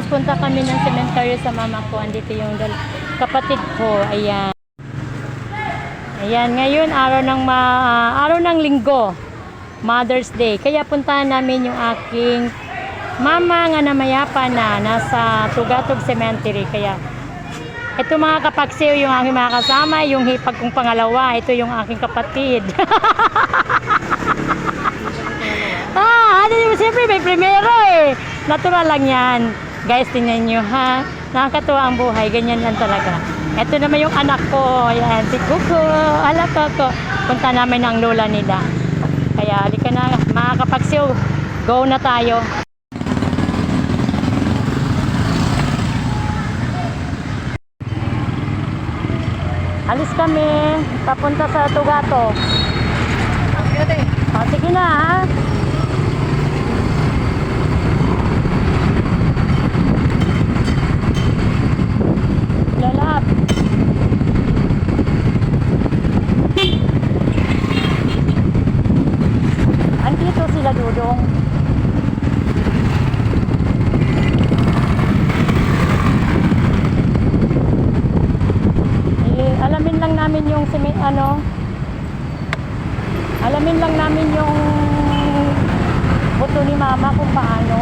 guys, punta kami ng cemetery sa mama ko. Andito yung kapatid ko. Ayan. Ayan, ngayon araw ng ma ah, araw ng linggo. Mother's Day. Kaya puntahan namin yung aking mama nga namayapa na nasa Tugatog Cemetery. Kaya ito mga kapaksiw, yung aking mga kasama, yung hipag kong pangalawa, ito yung aking kapatid. ah, ano yun, siyempre may primero eh. Natural lang yan. Guys, tingnan nyo ha. Nakakatuwa ang buhay, ganyan lang talaga. Ito naman yung anak ko, ayan, si Kuko, ala Koko. Punta namin ang lola nila. Kaya halika na, mga kapaksiw, go na tayo. Alis kami, papunta sa Tugato. O, sige na ha. Lalap. Andito sila dudong. Eh, alamin lang namin yung simi, ano, alamin lang namin yung buto ni mama kung paano.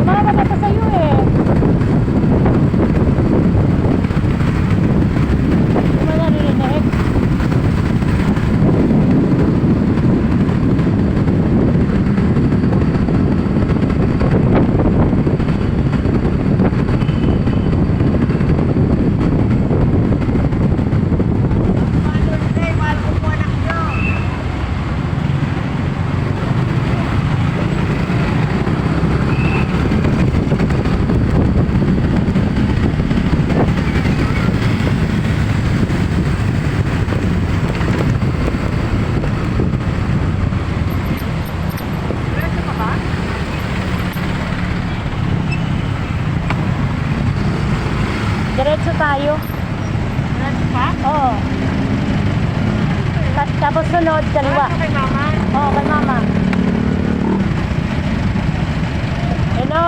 Umama ka pa sa'yo eh. Hindi mo naririnig. Diretso tayo. Diretso pa? Oo. Ta- Tapos sunod, kaliwa. kay mama? Oo, kay mama. Hello.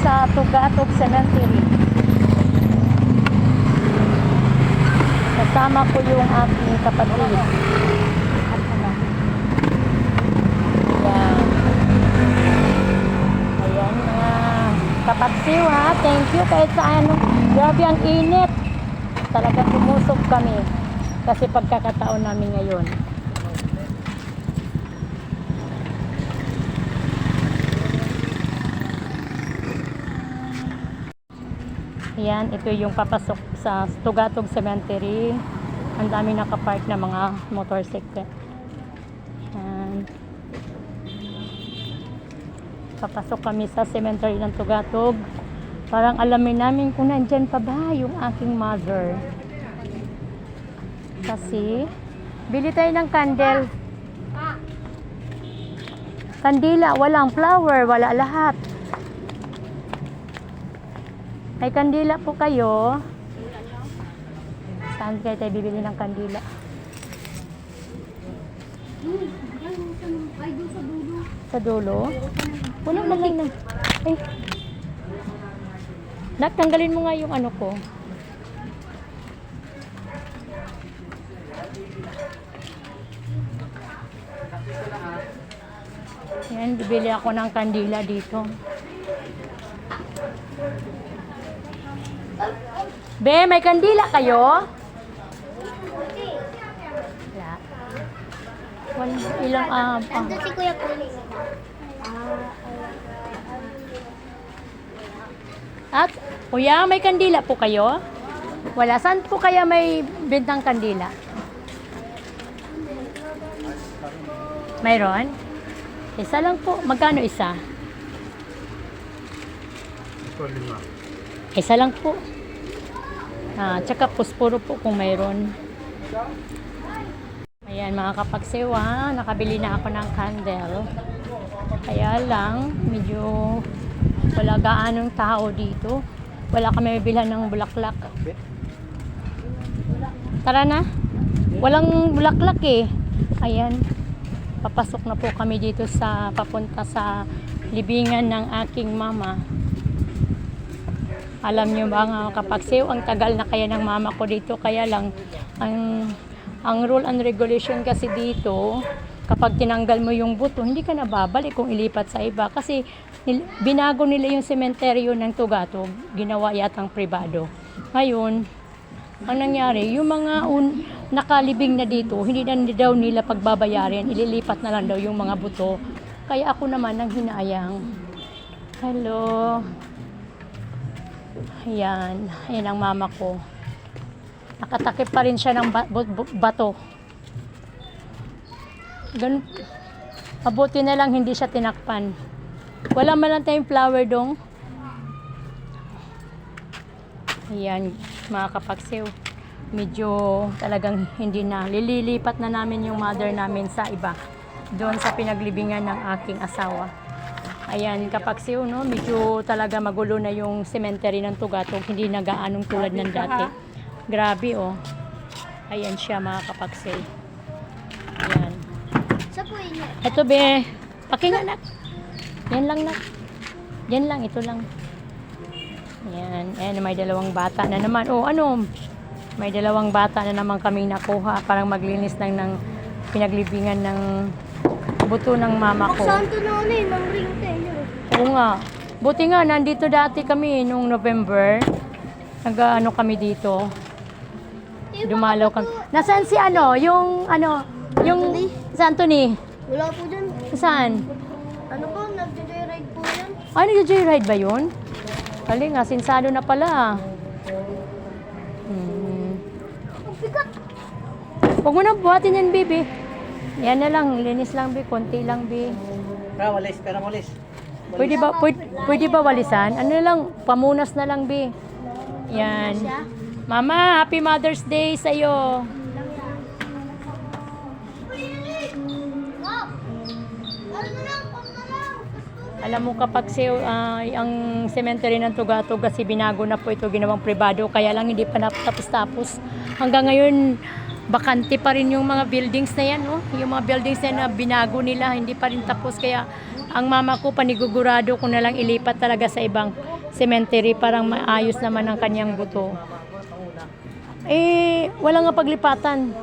Sa Tugatog Cemetery. Kasama ko yung aking kapatid. Kapatsiw ha. Thank you kahit sa ano. Grabe ang init. Talaga tumusok kami. Kasi pagkakataon namin ngayon. Ayan, ito yung papasok sa Tugatog Cemetery. Ang dami nakapark na mga motorcycle. Ayan. Papasok kami sa cemetery ng Tugatog. Parang alamin namin kung nandyan pa ba yung aking mother. Kasi, bili tayo ng candle. Kandila, walang flower, wala lahat. May kandila po kayo. Saan kayo tayo bibili ng kandila? Sa dulo? Wala na lang na. Ay. Nak, mo nga yung ano ko. Yan, bibili ako ng kandila dito. Be, may kandila kayo? Wala. Wala. Ilang, ah, ah. Nandun si Kuya. At, kuya, may kandila po kayo? Wala. Saan po kaya may bintang kandila? Mayroon? Isa lang po. Magkano isa? Isa lang po. Ah, tsaka puspuro po kung mayroon. Ayan mga kapagsewa, nakabili na ako ng candle. Kaya lang, medyo wala gaanong tao dito. Wala kami bilhan ng bulaklak. Tara na. Walang bulaklak eh. Ayan. Papasok na po kami dito sa papunta sa libingan ng aking mama. Alam nyo ba nga kapag siw, ang tagal na kaya ng mama ko dito. Kaya lang, ang, ang rule and regulation kasi dito, kapag tinanggal mo yung buto, hindi ka na babalik kung ilipat sa iba. Kasi binago nila yung sementeryo ng Tugatog, ginawa yatang privado. Ngayon, ang nangyari, yung mga un, nakalibing na dito, hindi na daw nila pagbabayarin, ililipat na lang daw yung mga buto. Kaya ako naman ang hinayang. Hello. Ayan, ayan ang mama ko. Nakatakip pa rin siya ng bato. Ganun. Mabuti na lang hindi siya tinakpan. Wala man lang tayong flower dong. Ayan, mga kapagsiw. Medyo talagang hindi na. Lililipat na namin yung mother namin sa iba. Doon sa pinaglibingan ng aking asawa. Ayan, kapagsiw, no? Medyo talaga magulo na yung cemetery ng Tugatog. Hindi na gaanong tulad ng dati. Grabe, oh. Ayan siya, mga kapagsiw. Ayan. Ito be, pakinga nak. Yan lang nak. Yan lang, ito lang. Yan, and may dalawang bata na naman. Oh, ano? May dalawang bata na naman kaming nakuha. Parang maglinis lang ng pinaglibingan ng buto ng mama ko. Santo na ano eh, nang ring tayo. Oo nga. Buti nga, nandito dati kami nung November. Nag-ano kami dito. Dumalaw kami. Nasaan si ano? Yung ano? Yung si Anthony? Wala po dyan. Saan? Ano po, nag-joyride po yan. Ay, nag-joyride ba yun? Kali nga, sinsado na pala. Hmm. Huwag mo na buhatin yan, baby. Yan na lang, linis lang, bi. Konti lang, bi. Pera walis, pera walis. Pwede ba, pwede, pwede ba walisan? Ano na lang, pamunas na lang, bi. Yan. Mama, Happy Mother's Day na lang. Alam mo kapag si, ah, ang cemetery ng Tugatog kasi binago na po ito ginawang privado kaya lang hindi pa natapos-tapos. Hanggang ngayon bakante pa rin yung mga buildings na yan, no? Yung mga buildings na, yan na binago nila, hindi pa rin tapos kaya ang mama ko panigugurado ko na lang ilipat talaga sa ibang cemetery parang maayos naman ang kanyang buto. Eh, wala nga paglipatan.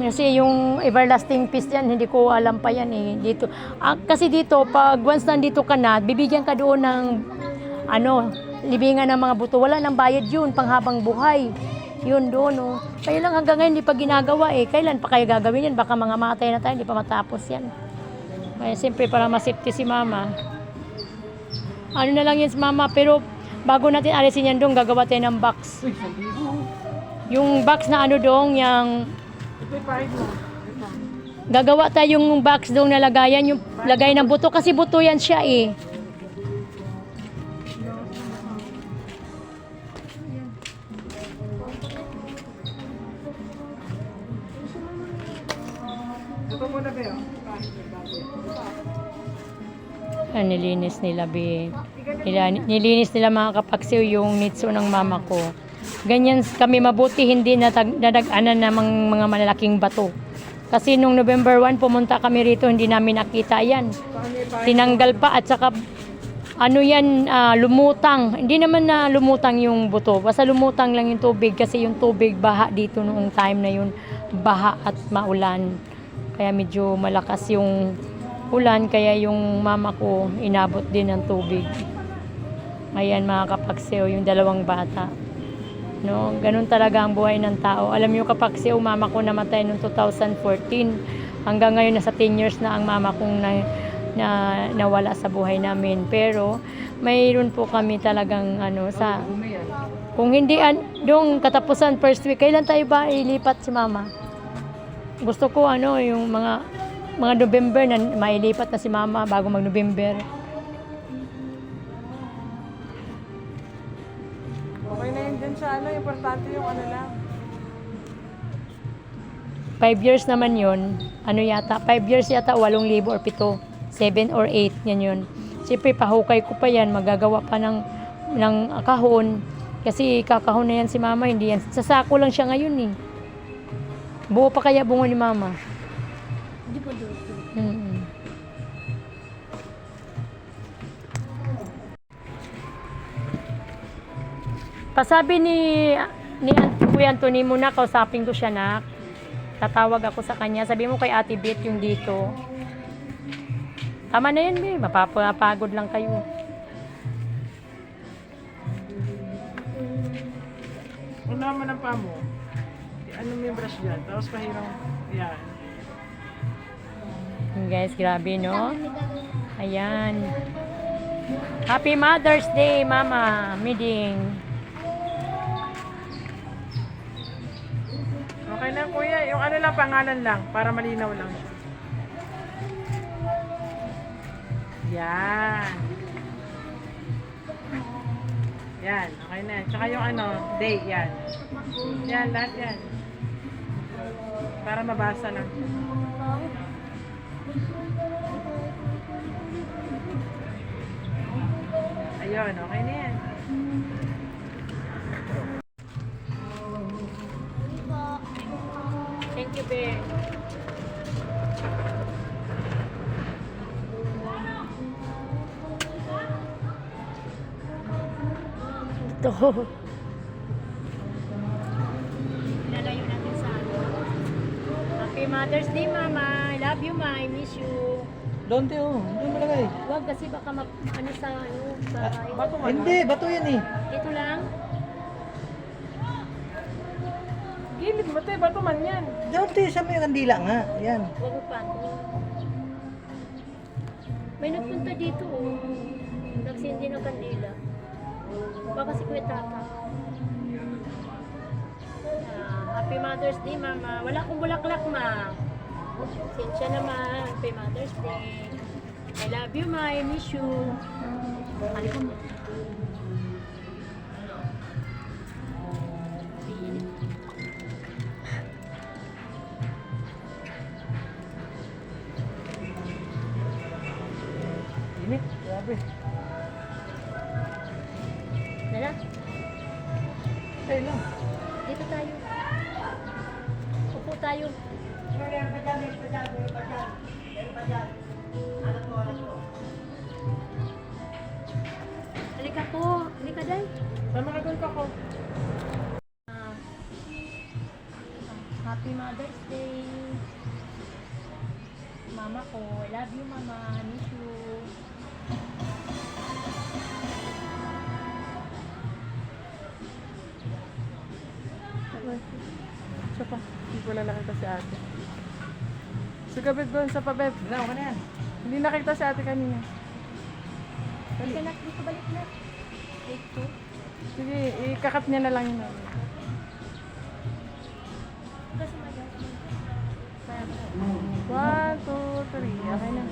Kasi yung everlasting peace yan, hindi ko alam pa yan eh. Dito. Ah, kasi dito, pag once nandito ka na, bibigyan ka doon ng, ano, libingan ng mga buto. Wala nang bayad yun, panghabang buhay. Yun doon, oh. Kaya lang hanggang ngayon, hindi pa ginagawa eh. Kailan pa kaya gagawin yan? Baka mga matay na tayo, hindi pa matapos yan. Kaya siyempre, para masipti si mama. Ano na lang yan si mama, pero bago natin alisin yan doon, gagawa tayo ng box. Yung box na ano doon, yung gagawa tayong box doon na lagayan yung lagay ng buto kasi buto yan siya eh. Nilinis nila bi. Nila, nilinis nila mga kapaksiw yung nitso ng mama ko. Ganyan kami mabuti hindi natag, nadaganan ng mga, mga malalaking bato. Kasi nung November 1 pumunta kami rito hindi namin nakita yan. Tinanggal pa at saka ano yan ah, lumutang. Hindi naman na lumutang yung buto. Basta lumutang lang yung tubig kasi yung tubig baha dito noong time na yun. Baha at maulan. Kaya medyo malakas yung ulan kaya yung mama ko inabot din ng tubig. Ayan mga kapaksew, yung dalawang bata. No, ganun talaga ang buhay ng tao. Alam niyo kapaksew, mama ko namatay noong 2014. Hanggang ngayon nasa 10 years na ang mama kong na, na nawala sa buhay namin. Pero mayroon po kami talagang ano sa kung hindi an, doong katapusan first week, kailan tayo ba ilipat si mama? Gusto ko ano yung mga mga November na mailipat na si mama bago mag November. Okay na yun dyan sa ano, importante yung ano lang. Five years naman yun. Ano yata? Five years yata, walong libo or pito. Seven or eight, yan yun. Siyempre, pahukay ko pa yan. Magagawa pa ng, ng kahon. Kasi kakahon na yan si mama, hindi yan. Sa sako lang siya ngayon eh. Buo pa kaya bungo ni mama. Hindi po doon. Mm. Pasabi ni ni Kuya Anthony muna kausapin ko siya na tatawag ako sa kanya. Sabi mo kay Ate Beth yung dito. Tama na yan, be. Mapapagod lang kayo. Una mo ng pa mo. Ano mo yung brush dyan? Tapos pahirang, yan. Guys, grabe, no? Ayan. Happy Mother's Day, Mama. Miding. Okay na kuya, yung ano lang, pangalan lang, para malinaw lang siya. Yan. Yan, okay na. Tsaka yung ano, day, yan. Yan, lahat yan. Para mabasa lang. Ayun, okay na yan. Thank you, Be. Ito. Nalayo natin sa ano. Happy Mother's Day, Mama. I love you, Ma. I miss you. Doon tayo. Doon malagay. Huwag kasi baka ma, ano sa ano sa Bato nga Hindi, bato yan eh. Ito lang. Gilid mo, te. Bato man yan. Doon tayo sa may kandila nga. Yan. Huwag mo pa. May nagpunta dito, oh. Nagsindi ng kandila. Baka si Kuya Tata. Ah, happy Mother's Day, Mama. Wala akong bulaklak, Ma. Sinsya naman. Happy Mother's Day. I love you, Ma. I miss you. Ko mo? Init. Grabe. Tayo lang. dito tayo. Upo tayo. Halika po. Halika, Day. Sama ka doon ko. Ah, Happy Mother's Day. Mama ko, I love you, Mama. Miss ko lalaki si ate. Sa gabi doon sa pabeb. Wala, okay na yan. Hindi nakita si ate kanina. Halika na, dito balik na. Take two. Sige, ikakat niya na lang yun. One, two, three. Okay na.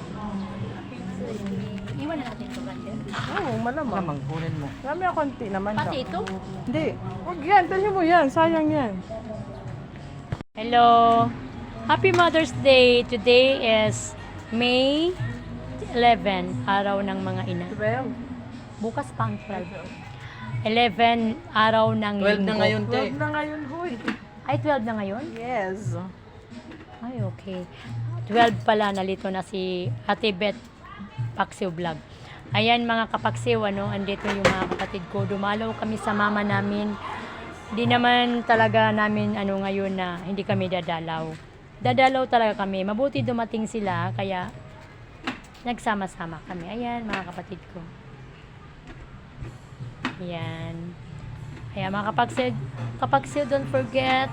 Iwan na natin ito, Brandon. Oo, malamang. Lamang, kunin mo. Marami ako konti naman. Pati ito? Hindi. Huwag yan, talhin mo yan. Sayang yan. Hello. Happy Mother's Day. Today is May 11, araw ng mga ina. 12. Bukas pa ang 12. 11, araw ng 12 na ngayon, te. 12 na ngayon, huy. Ay, 12 na ngayon? Yes. Ay, okay. 12 pala, nalito na si Ate Beth Paksiw Vlog. Ayan mga kapaksiw, ano, andito yung mga kapatid ko. Dumalaw kami sa mama namin. Di naman talaga namin ano ngayon na hindi kami dadalaw. Dadalaw talaga kami. Mabuti dumating sila, kaya nagsama-sama kami. Ayan, mga kapatid ko. Ayan. Ayan, mga kapagsid, kapagsid, don't forget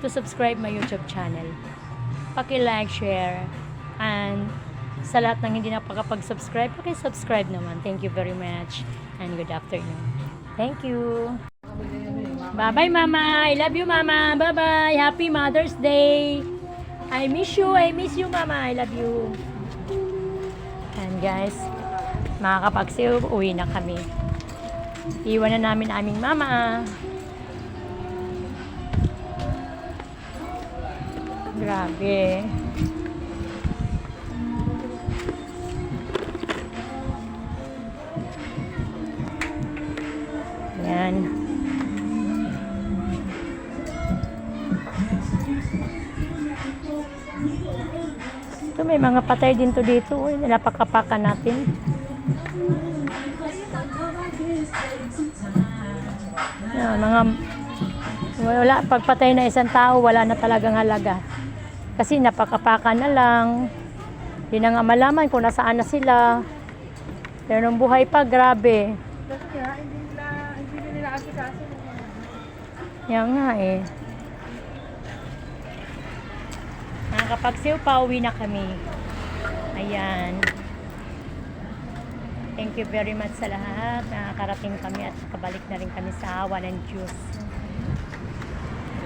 to subscribe my YouTube channel. Paki-like, share, and sa lahat ng hindi nakapag-subscribe, paki-subscribe naman. Thank you very much, and good afternoon. Thank you. Bye-bye, Mama. I love you, Mama. Bye-bye. Happy Mother's Day. I miss you. I miss you, Mama. I love you. And guys, mga kapagsiw, uwi na kami. Iwan na namin aming mama. Grabe. May mga patay din to dito. Uy, napakapakan natin. Yan, mga wala pagpatay na isang tao, wala na talagang halaga. Kasi napakapaka na lang. Hindi na nga malaman kung nasaan na sila. Pero nung buhay pa, grabe. Kasi nga, hindi nila, hindi nila asikaso. Yan nga eh. Nakakapagsiw pa, uwi na kami. Ayan. Thank you very much sa lahat. Nakakarating kami at kabalik na rin kami sa awa ng Diyos.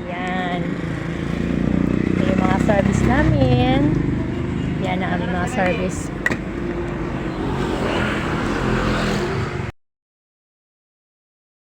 Ayan. Ito yung mga service namin. Yan ang aming mga service.